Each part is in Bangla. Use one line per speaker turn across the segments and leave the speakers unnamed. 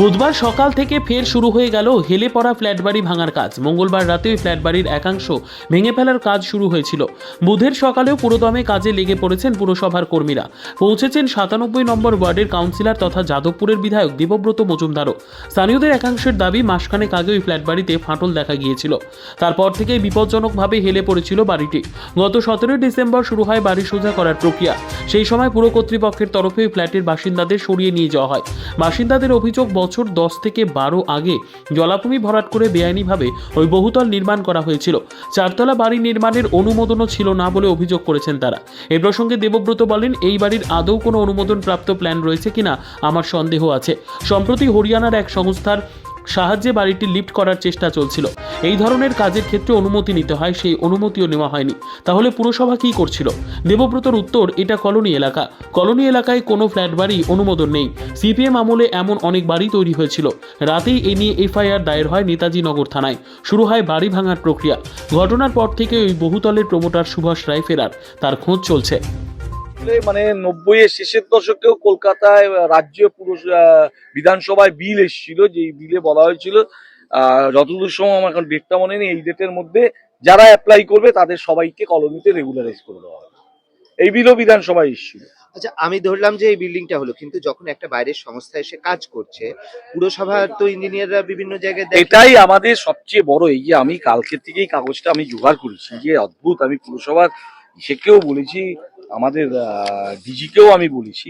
বুধবার সকাল থেকে ফের শুরু হয়ে গেল হেলে পড়া ফ্ল্যাট বাড়ি ভাঙার কাজ। মঙ্গলবার রাতে ওই ফ্ল্যাট বাড়ির একাংশ ভেঙে ফেলার কাজ শুরু হয়েছিল। বুধের সকালেও পুরোদমে কাজে লেগে পড়েছেন পুরসভার কর্মীরা। পৌঁছেছেন সাতানব্বই নম্বর ওয়ার্ডের কাউন্সিলর তথা যাদবপুরের বিধায়ক দেবব্রত মজুমদারও। স্থানীয়দের একাংশের দাবি, মাসখানেক আগে ওই ফ্ল্যাট বাড়িতে ফাটল দেখা গিয়েছিল। তারপর থেকেই বিপজ্জনকভাবে হেলে পড়েছিল বাড়িটি। গত সতেরোই ডিসেম্বর শুরু হয় বাড়ি সোজা করার প্রক্রিয়া। সেই সময় পুর কর্তৃপক্ষের তরফে ওই ফ্ল্যাটের বাসিন্দাদের সরিয়ে নিয়ে যাওয়া হয়। বাসিন্দাদের অভিযোগ বছর দশ থেকে বারো আগে জলাভূমি ভরাট করে বেআইনিভাবে ওই বহুতল নির্মাণ করা হয়েছিল। চারতলা বাড়ি নির্মাণের অনুমোদনও ছিল না বলে অভিযোগ করেছেন তারা। এ প্রসঙ্গে দেবব্রত বলেন, এই বাড়ির আদৌ কোনো অনুমোদন প্রাপ্ত প্ল্যান রয়েছে কিনা আমার সন্দেহ আছে। সম্প্রতি হরিয়ানার এক সংস্থার সাহায্যে বাড়িটি লিফট করার চেষ্টা চলছিল। এই ধরনের কাজের ক্ষেত্রে অনুমতি নিতে হয়, সেই অনুমতিও নেওয়া হয়নি। তাহলে পুরসভা কী করছিল? দেবব্রতর উত্তর, এটা কলোনি এলাকা। কলোনি এলাকায় কোনো ফ্ল্যাট বাড়ি অনুমোদন নেই। সিপিএম আমলে এমন অনেক বাড়ি তৈরি হয়েছিল। রাতেই এ নিয়ে এফআইআর দায়ের হয় নেতাজি নগর থানায়। শুরু হয় বাড়ি ভাঙার প্রক্রিয়া। ঘটনার পর থেকে ওই বহুতলের প্রমোটার সুভাষ রায় ফেরার। তার খোঁজ চলছে।
আসলে মানে নব্বই এর শেষের দশকেও কলকাতায় রাজ্য পুরুষ বিধানসভায় বিল এসেছিল যে বিলে বলা হয়েছিল যতদূর সময় আমার এখন ডেটটা মনে নেই এই ডেটের মধ্যে যারা অ্যাপ্লাই করবে তাদের সবাইকে কলোনিতে রেগুলারাইজ করে দেওয়া হবে। এই বিলও বিধানসভায় এসেছিল।
আচ্ছা আমি ধরলাম যে এই বিল্ডিংটা হলো কিন্তু যখন একটা বাইরের সংস্থা এসে কাজ করছে পুরসভার তো ইঞ্জিনিয়াররা বিভিন্ন জায়গায়
এটাই আমাদের সবচেয়ে বড় এই যে আমি কালকে থেকেই কাগজটা আমি জোগাড় করেছি যে অদ্ভুত আমি পুরসভার ইসেকেও বলেছি আমাদের ডিজিকেও আমি বলেছি,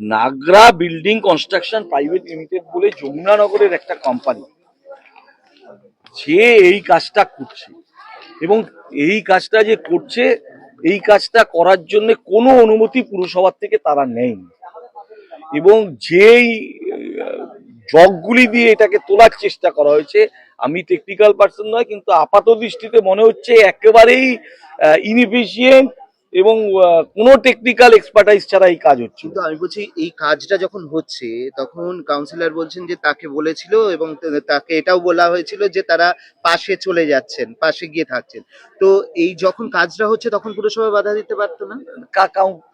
Nagra building construction private limited বলে যমুনানগরের একটা কোম্পানি যে এই কাজটা করছে এবং এই কাজটা যে করছে, এই কাজটা করার জন্য কোনো অনুমতি পুরসভার থেকে তারা নেয়নি। এবং যেই জগগুলি দিয়ে এটাকে তোলার চেষ্টা করা হয়েছে, আমি টেকনিক্যাল পার্সন নয়, কিন্তু আপাত দৃষ্টিতে মনে হচ্ছে একেবারেই ইনএফিসিয়েন্ট এবং কোনো টেকনিক্যাল এক্সপার্টাইজ ছাড়া এই কাজ হচ্ছে
কিন্তু আমি বলছি এই কাজটা যখন হচ্ছে তখন কাউন্সিলর বলছেন যে তাকে বলেছিল এবং তাকে এটাও বলা হয়েছিল যে তারা পাশে চলে যাচ্ছেন পাশে গিয়ে থাকছেন। তো এই যখন কাজটা হচ্ছে তখন পুরসভা বাধা দিতে পারতো না?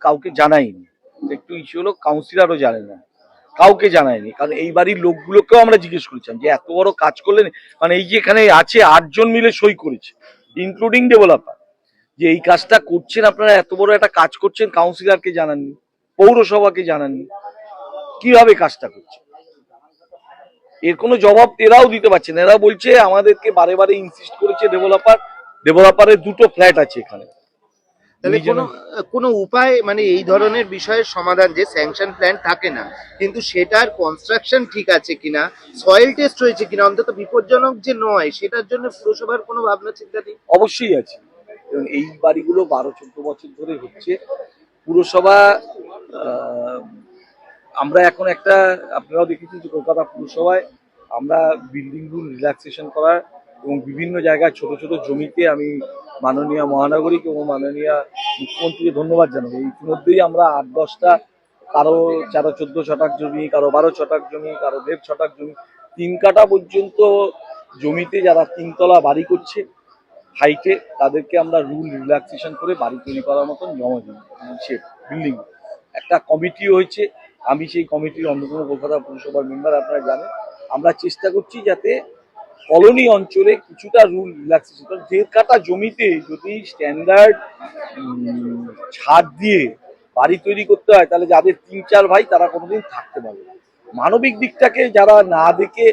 কাউকে জানাইনি। একটু ইস্যু হলো কাউন্সিলরও জানে না। কাউকে জানায়নি। কারণ এই বাড়ির লোকগুলোকেও আমরা জিজ্ঞেস করেছিলাম যে এত বড় কাজ করলেন মানে এই যে এখানে আছে আটজন মিলে সই করেছে ইনক্লুডিং ডেভেলপার যে এই কাজটা করছেন আপনারা এত বড় একটা কাজ করছেন কাউন্সিলরকে জানাননি পৌরসভাকে জানাননি। কীভাবে কাজটা করছে এর কোনো জবাব এরাও দিতে পারছে না। এরা বলছে আমাদেরকে বারে বারে ইনসিস্ট করেছে ডেভেলপার ডেভেলপারের দুটো ফ্ল্যাট আছে এখানে।
তাহলে কোনো কোনো উপায় মানে এই ধরনের বিষয়ের সমাধান যে স্যাংশন প্ল্যান থাকে না কিন্তু সেটার কনস্ট্রাকশন ঠিক আছে কিনা সয়েল টেস্ট হয়েছে কিনা অন্তত বিপজ্জনক যে নয় সেটার জন্য পুরসভার কোনো ভাবনা চিন্তা নেই?
অবশ্যই আছে। এবং এই বাড়িগুলো বারো, চোদ্দ বছর ধরে হচ্ছে। পুরসভা আমরা এখন একটা, আপনারাও দেখেছেন যে কলকাতা পুরসভায় আমরা বিল্ডিং রুল রিল্যাক্সেশন করার এবং বিভিন্ন জায়গায় ছোট ছোট জমিতে আমি মাননীয় মহানগরিক এবং মাননীয় মুখ্যমন্ত্রীকে ধন্যবাদ জানাব ইতিমধ্যেই আমরা আট, দশটা, কারও চারো, চোদ্দ ছটাক জমি, কারও বারো ছটাক জমি, কারও দেড় ছটাক জমি, তিন কাটা পর্যন্ত জমিতে যারা তিনতলা বাড়ি করছে হাইটে তাদেরকে আমরা রুল রিল্যাক্সেশন করে বাড়ি তৈরি করার মতন জমা দিচ্ছে বিল্ডিং একটা কমিটি হয়েছে, আমি সেই কমিটির অন্যতম কলকাতা পুরসভার মেম্বার আপনারা জানেন। আমরা চেষ্টা করছি যাতে কলোনি অঞ্চলে কিছুটা রুল রিল্যাক্সেশন কারণ দেড় কাটা জমিতে যদি স্ট্যান্ডার্ড ছাদ দিয়ে বাড়ি তৈরি করতে হয়, তাহলে যাদের তিন চার ভাই তারা কোনোদিন থাকতে পারবে মানবিক দিকটাকে যারা না দেখে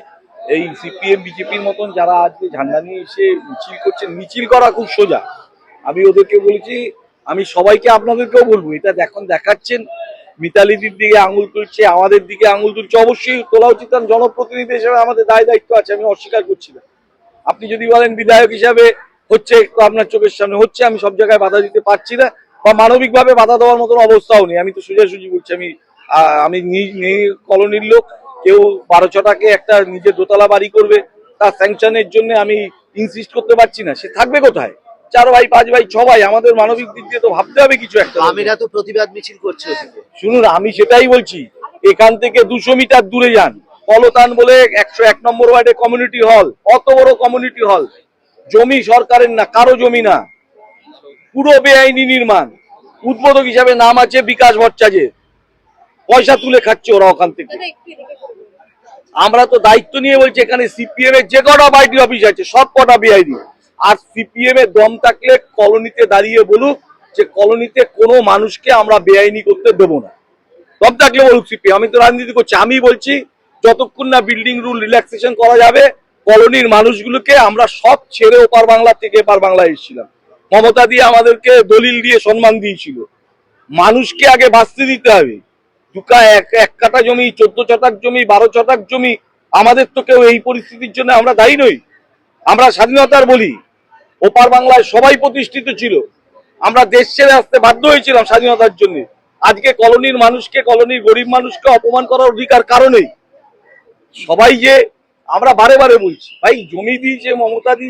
এই সিপিএম বিজেপির মতন যারা আজকে ঝান্ডা নিয়ে এসে মিছিল করছেন মিছিল করা খুব সোজা। আমি ওদেরকে বলেছি, আমি সবাইকে আপনাদেরকেও বলব, এটা এখন দেখাচ্ছেন। মিতালিদির দিকে আঙুল তুলছে, আমাদের দিকে আঙুল তুলছে। অবশ্যই তোলা উচিত, কারণ জনপ্রতিনিধি হিসেবে আমাদের দায় দায়িত্ব আছে, আমি অস্বীকার করছি না। আপনি যদি বলেন বিধায়ক হিসাবে হচ্ছে একটু আপনার চোখের সামনে হচ্ছে, আমি সব জায়গায় বাধা দিতে পারছি না, বা মানবিকভাবে বাধা দেওয়ার মতন অবস্থাও নেই। আমি তো সোজাসুজি বলছি, আমি আমি কলোনির লোক কেউ বারো ছটাকে একটা নিজের দোতলা বাড়ি করবে তার স্যাংশনের জন্য আমি ইনসিস্ট করতে পারছি না। সে থাকবে কোথায়? চার ভাই পাঁচ ভাই ছ ভাই আমাদের মানবিক দিক দিয়ে তো ভাবতে হবে কিছু একটা।
আমিরা তো প্রতিবাদ মিছিল করছে
শুনুন আমি সেটাই বলছি এখান থেকে দুশো মিটার দূরে যান। কলতান বলে একশো এক নম্বর ওয়ার্ডে কমিউনিটি হল অত বড় কমিউনিটি হল জমি সরকারের না কারও জমি না। পুরো বেআইনি নির্মাণ। উদ্বোধক হিসাবে নাম আছে বিকাশ ভট্টাচার্যের। পয়সা তুলে খাচ্ছে ওরা ওখান থেকে। আমরা তো দায়িত্ব নিয়ে বলছি এখানে সিপিএম এর যে কটা পার্টি অফিস আছে সব কটা বেআইনি আর সিপিএম এর দম থাকলে কলোনিতে দাঁড়িয়ে বলুক যে কলোনিতে কোনো মানুষকে আমরা বেআইনি করতে দেবো না। দম থাকলে বলুক সিপিএম আমি তো রাজনীতি করছি আমি বলছি যতক্ষণ না বিল্ডিং রুল রিল্যাক্সেশন করা যাবে কলোনির মানুষগুলোকে আমরা সব ছেড়ে ওপার বাংলা থেকে এপার বাংলা এসেছিলাম। মমতা দিয়ে আমাদেরকে দলিল দিয়ে সম্মান দিয়েছিল। মানুষকে আগে বাঁচতে দিতে হবে। দুকা এক এক কাটা জমি, চোদ্দ শতাক জমি, বারো শতাক জমি, আমাদের তো কেউ এই পরিস্থিতির জন্য আমরা দায়ী নই। আমরা স্বাধীনতার বলি। ওপার বাংলায় সবাই প্রতিষ্ঠিত ছিল। আমরা দেশ ছেড়ে আসতে বাধ্য হয়েছিলাম স্বাধীনতার জন্য। আজকে কলোনির মানুষকে, কলোনির গরিব মানুষকে অপমান করার অধিকার কারণেই সবাই যে আমরা বারে বারে বলছি, ভাই, জমি দিয়েছে, মমতা দি